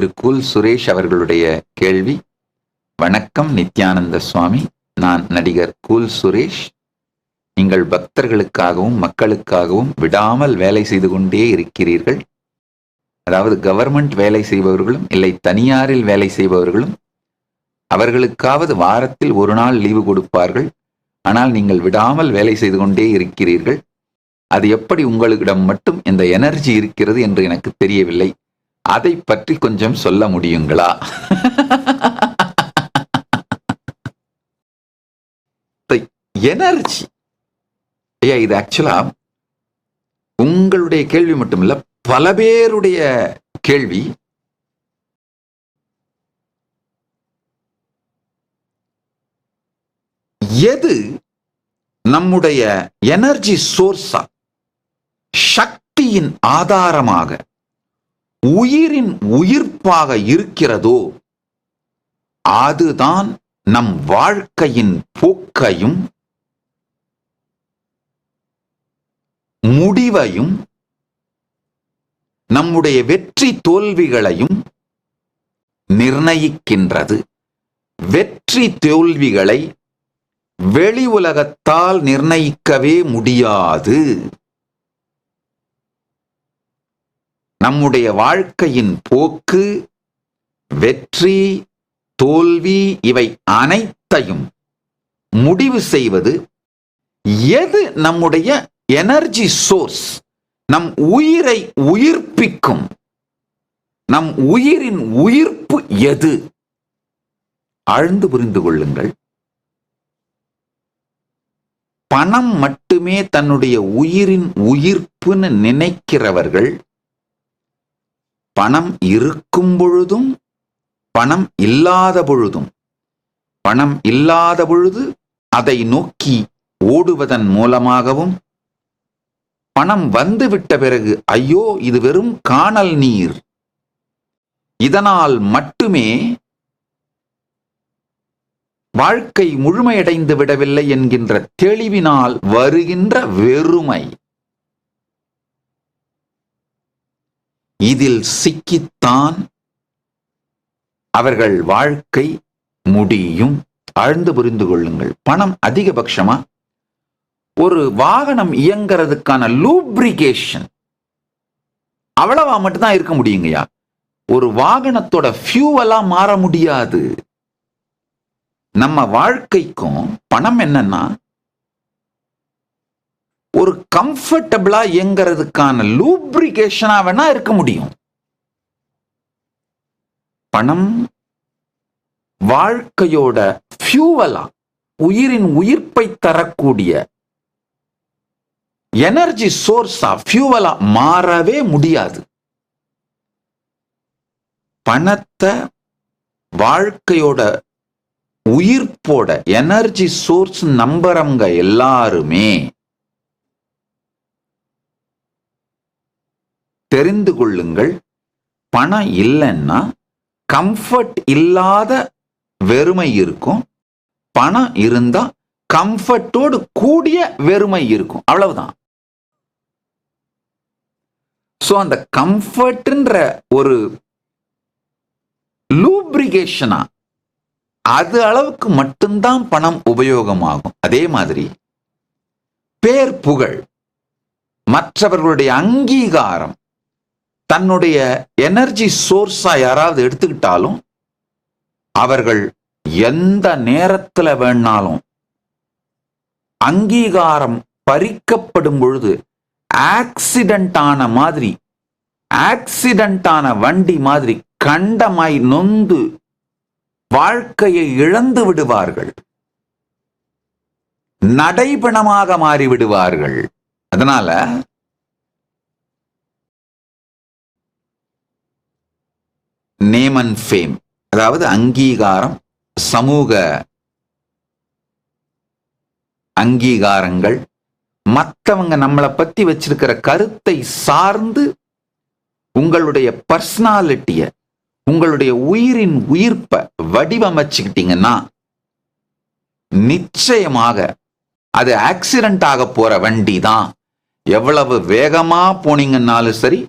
திரு குல் சுரேஷ் அவர்களுடைய கேள்வி வணக்கம் நித்யானந்த சுவாமி நான் நடிகர் குல் சுரேஷ். நீங்கள் பக்தர்களுக்காகவும் மக்களுக்காகவும் விடாமல் வேலை செய்து கொண்டே இருக்கிறீர்கள். அதாவது கவர்மெண்ட் வேலை செய்பவர்களும் இல்லை தனியாரில் வேலை செய்பவர்களும் அவர்களுக்காவது வாரத்தில் ஒரு நாள் லீவு கொடுப்பார்கள். ஆனால் நீங்கள் விடாமல் வேலை செய்து கொண்டே இருக்கிறீர்கள். அது எப்படி உங்களிடம் மட்டும் இந்த எனர்ஜி இருக்கிறது என்று எனக்கு தெரியவில்லை. அதை பற்றி கொஞ்சம் சொல்ல முடியுங்களா? எனர்ஜி. ஐயா இது ஆக்சுவலா உங்களுடைய கேள்வி மட்டும் இல்ல பல பேருடைய கேள்வி. எது நம்முடைய எனர்ஜி சோர்ஸா சக்தியின் ஆதாரமாக உயிரின் உயிர்ப்பாக இருக்கிறதோ அதுதான் நம் வாழ்க்கையின் போக்கையும் முடிவையும் நம்முடைய வெற்றி தோல்விகளையும் நிர்ணயிக்கின்றது. வெற்றி தோல்விகளை வெளி உலகத்தால் நிர்ணயிக்கவே முடியாது. நம்முடைய வாழ்க்கையின் போக்கு வெற்றி தோல்வி இவை அனைத்தையும் முடிவு செய்வது எது நம்முடைய எனர்ஜி சோர்ஸ் நம் உயிரை உயிர்ப்பிக்கும் நம் உயிரின் உயிர்ப்பு எது? ஆழ்ந்து புரிந்து கொள்ளுங்கள். பணம் மட்டுமே தன்னுடைய உயிரின் உயிர்ப்புன்னு நினைக்கிறவர்கள் பணம் இருக்கும் பொழுதும் பணம் இல்லாத பொழுதும் பணம் இல்லாத பொழுது அதை நோக்கி ஓடுவதன் மூலமாகவும் பணம் வந்துவிட்ட பிறகு ஐயோ இது வெறும் காணல் நீர். இதனால் மட்டுமே வாழ்க்கை முழுமையடைந்து விடவில்லை என்கின்ற தெளிவினால் வருகின்ற வெறுமை. இதில் சிக்கித்தான் அவர்கள் வாழ்க்கை முடியும். ஆழ்ந்து புரிந்து கொள்ளுங்கள். பணம் அதிகபட்சமா? ஒரு வாகனம் இயங்கிறதுக்கான லூப்ரிகேஷன் அவ்வளவா மட்டும்தான் இருக்க முடியுங்கய்யா? ஒரு வாகனத்தோட ஃபியூவலா மாற முடியாது. நம்ம வாழ்க்கைக்கும் பணம் என்னன்னா ஒரு கம்ஃபர்டபுளா இயங்கிறதுக்கான லூப்ரிகேஷனா வேணா இருக்க முடியும். பணம் வாழ்க்கையோட ஃபியூவலா உயிரின் உயிர்ப்பை தரக்கூடிய எனர்ஜி சோர்ஸா ஃபியூவலா மாறவே முடியாது. பணத்தை வாழ்க்கையோட உயிர்ப்போட எனர்ஜி சோர்ஸ் நம்புறவங்க எல்லாருமே தெரிந்து கொள்ளுங்கள். பணம் இல்லைன்னா கம்ஃபர்ட் இல்லாத வெறுமை இருக்கும். பணம் இருந்தா கம்ஃபர்ட்டோடு கூடிய வெறுமை இருக்கும். அவ்வளவுதான். ஸோ அந்த கம்ஃபர்ட்ன்ற ஒரு லூப்ரிகேஷனா அது அளவுக்கு மட்டும்தான் பணம் உபயோகமாகும். அதே மாதிரி பேர் புகழ் மற்றவர்களுடைய அங்கீகாரம் தன்னுடைய எனர்ஜி சோர்ஸா யாராவது எடுத்துக்கிட்டாலும் அவர்கள் எந்த நேரத்துல வேணாலும் அங்கீகாரம் பறிக்கப்படும் பொழுது ஆக்சிடென்ட் ஆன மாதிரி ஆக்சிடென்ட் ஆன வண்டி மாதிரி கண்டமாய் நொந்து வாழ்க்கையை இழந்து விடுவார்கள். நடைபணமாக மாறி விடுவார்கள் அதனால நேம் அண்ட் ஃபேம் அதாவது அங்கீகாரம் சமூக அங்கீகாரங்கள். மற்றவங்க நம்மளை பத்தி வச்சிருக்கிற கருத்தை சார்ந்து உங்களுடைய பர்சனாலிட்டிய உங்களுடைய உயிரின் உயிர்ப்பை வடிவமைச்சுக்கிட்டீங்கன்னா நிச்சயமாக அது ஆக்சிடென்ட் ஆக போற வண்டி தான் எவ்வளவு வேகமா போனீங்கன்னாலும் சரி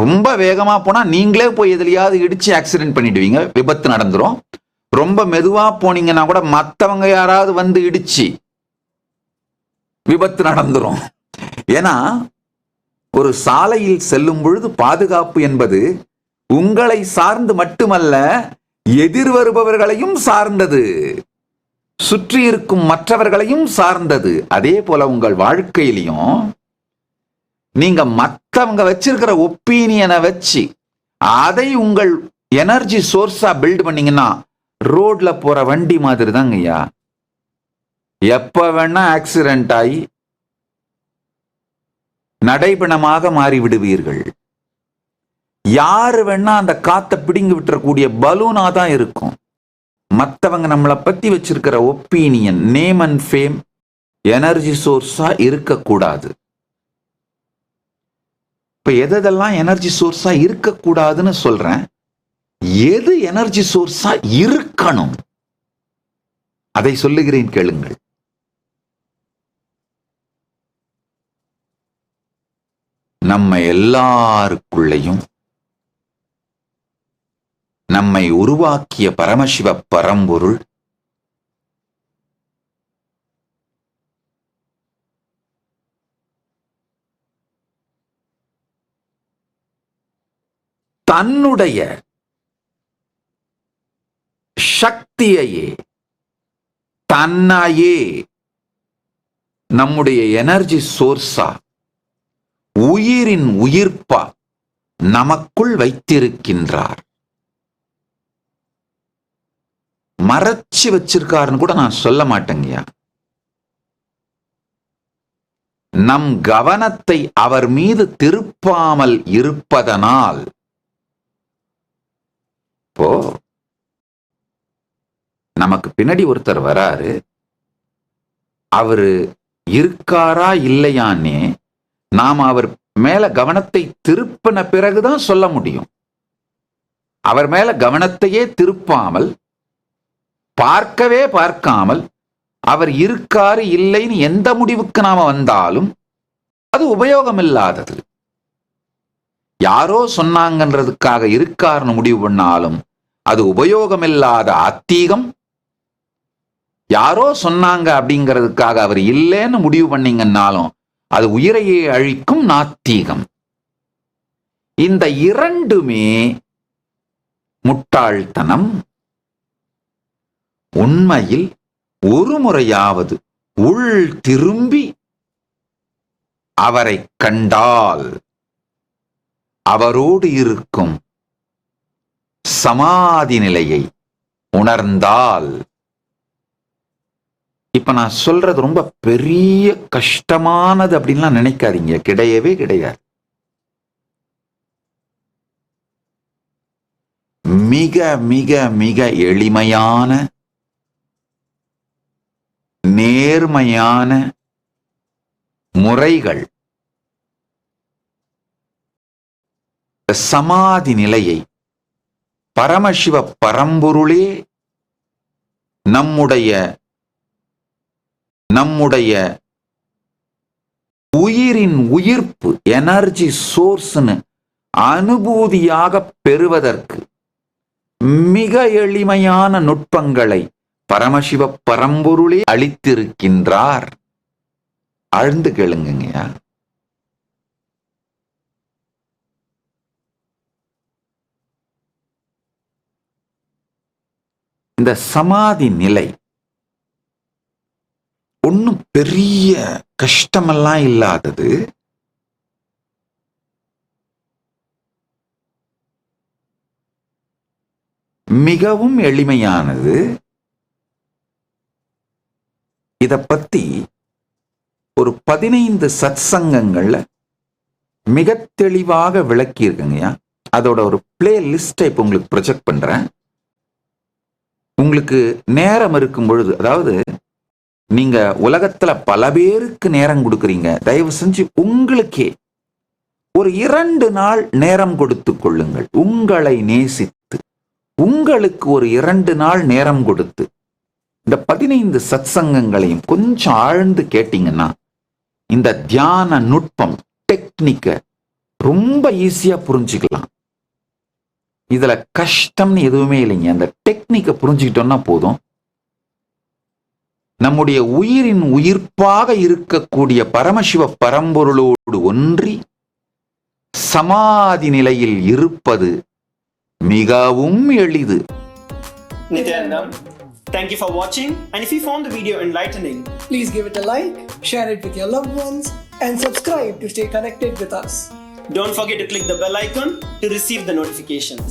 ரொம்ப வேகமாக போனால் நீங்களே போய் எதுலையாவது இடித்து ஆக்சிடென்ட் பண்ணிடுவீங்க. விபத்து நடந்துடும் ரொம்ப மெதுவாக போனீங்கன்னா கூட மற்றவங்க யாராவது வந்து இடிச்சு விபத்து நடந்துரும். ஏன்னா ஒரு சாலையில் செல்லும் பொழுது பாதுகாப்பு என்பது உங்களை சார்ந்து மட்டுமல்ல எதிர் வருபவர்களையும் சார்ந்தது. சுற்றி இருக்கும் மற்றவர்களையும் சார்ந்தது. அதே போல உங்கள் வாழ்க்கையிலையும் நீங்க மத்தவங்க வச்சிருக்கிற ஒப்பீனியனை வச்சு அதை உங்கள் எனர்ஜி சோர்ஸா பில்ட் பண்ணீங்கன்னா ரோட்ல போற வண்டி மாதிரி தாங்க ஐயா. எப்ப வேணா ஆக்சிடென்ட் ஆகி நடைபணமாக மாறி விடுவீர்கள். யாரு வேணா அந்த காத்தை பிடுங்கி விட்டுறக்கூடிய பலூனா தான் இருக்கும். மற்றவங்க நம்மளை பத்தி வச்சிருக்கிற opinion name and fame energy சோர்ஸா இருக்கக்கூடாது. இப்போ எதெல்லாம் எனர்ஜி சோர்ஸா இருக்கக்கூடாதுன்னு சொல்றேன். எது எனர்ஜி சோர்ஸா இருக்கணும்? அதை சொல்லுகிறேன் கேளுங்கள். நம்ம எல்லாருக்குள்ளையும் நம்மை உருவாக்கிய பரமசிவ பரம்பொருள் தன்னுடைய சக்தியையே தன்னையே நம்முடைய எனர்ஜி சோர்ஸா உயிரின் உயிர்ப்பா நமக்குள் வைத்திருக்கின்றார். மறைச்சு வச்சிருக்காருன்னு கூட நான் சொல்ல மாட்டேங்கய்யா. நம் கவனத்தை அவர் மீது திருப்பாமல் இருப்பதனால் இப்போ நமக்கு பின்னாடி ஒருத்தர் வராரு. அவரு இருக்காரா இல்லையான்னே நாம் அவர் மேல கவனத்தை திருப்பின பிறகுதான் சொல்ல முடியும். அவர் மேல கவனத்தையே திருப்பாமல் பார்க்கவே பார்க்காமல் அவர் இருக்காரு இல்லைன்னு எந்த முடிவுக்கு நாம வந்தாலும் அது உபயோகம் இல்லாதது யாரோ சொன்னாங்கன்றதுக்காக இருக்காருன்னு முடிவு பண்ணாலும் அது உபயோகமில்லாத அத்தீகம் யாரோ சொன்னாங்க அப்படிங்கிறதுக்காக அவர் இல்லைன்னு முடிவு பண்ணீங்கன்னாலும் அது உயிரையே அழிக்கும் நாத்தீகம். இந்த இரண்டுமே முட்டாள்தனம். உண்மையில் ஒரு முறையாவது உள் திரும்பி அவரை கண்டால் அவரோடு இருக்கும் சமாதி நிலையை உணர்ந்தால் இப்ப நான் சொல்றது ரொம்ப பெரிய கஷ்டமானது அப்படின்லாம் நினைக்காதீங்க. கிடையவே கிடையாது. மிக மிக மிக எளிமையான நேர்மையான முறைகள். சமாதி நிலையை பரமசிவ பரம்பொருளே நம்முடைய நம்முடைய உயிரின் உயிர்ப்பு எனர்ஜி சோர்ஸ்னு அனுபூதியாக பெறுவதற்கு மிக எளிமையான நுட்பங்களை பரமசிவ பரம்பொருளே அளித்திருக்கின்றார். ஆழ்ந்து கேளுங்கய்யா இந்த சமாதி நிலை ஒன்றும் பெரிய கஷ்டமெல்லாம் இல்லாதது. மிகவும் எளிமையானது. இத பத்தி ஒரு பதினைந்து சத்சங்கங்கள்ல மிக தெளிவாக விளக்கியிருக்குங்கய்யா அதோட ஒரு பிளே லிஸ்டை இப்போ உங்களுக்கு ப்ரொஜெக்ட் பண்றேன். உங்களுக்கு நேரம் இருக்கும் பொழுது அதாவது நீங்க உலகத்துல பல பேருக்கு நேரம் கொடுக்குறீங்க. தயவு செஞ்சு உங்களுக்கே ஒரு இரண்டு நாள் நேரம் கொடுத்து கொள்ளுங்கள். உங்களை நேசித்து உங்களுக்கு ஒரு இரண்டு நாள் நேரம் கொடுத்து இந்த பதினைந்து சத் சங்கங்களையும் கொஞ்சம் ஆழ்ந்து கேட்டீங்கன்னா இந்த தியான நுட்பம் டெக்னிக்க ரொம்ப ஈஸியா புரிஞ்சுக்கலாம். இதுல கஷ்டம்னு எதுவுமே இல்லைங்க. அந்த டெக்னிக்கை புரிஞ்சுக்கிட்டோம்னா போதும். நம்முடைய உயிரின் உயிர்ப்பாக இருக்கக்கூடிய பரமசிவ பரம்பொருளோடு ஒன்றி சமாதி நிலையில் இருப்பது மிகவும் எளிது Nityanandam. Thank you for watching and if you found the video enlightening, Please give it a like, share it with your loved ones, and subscribe to stay connected with us. don't forget to click the bell icon to receive the notifications.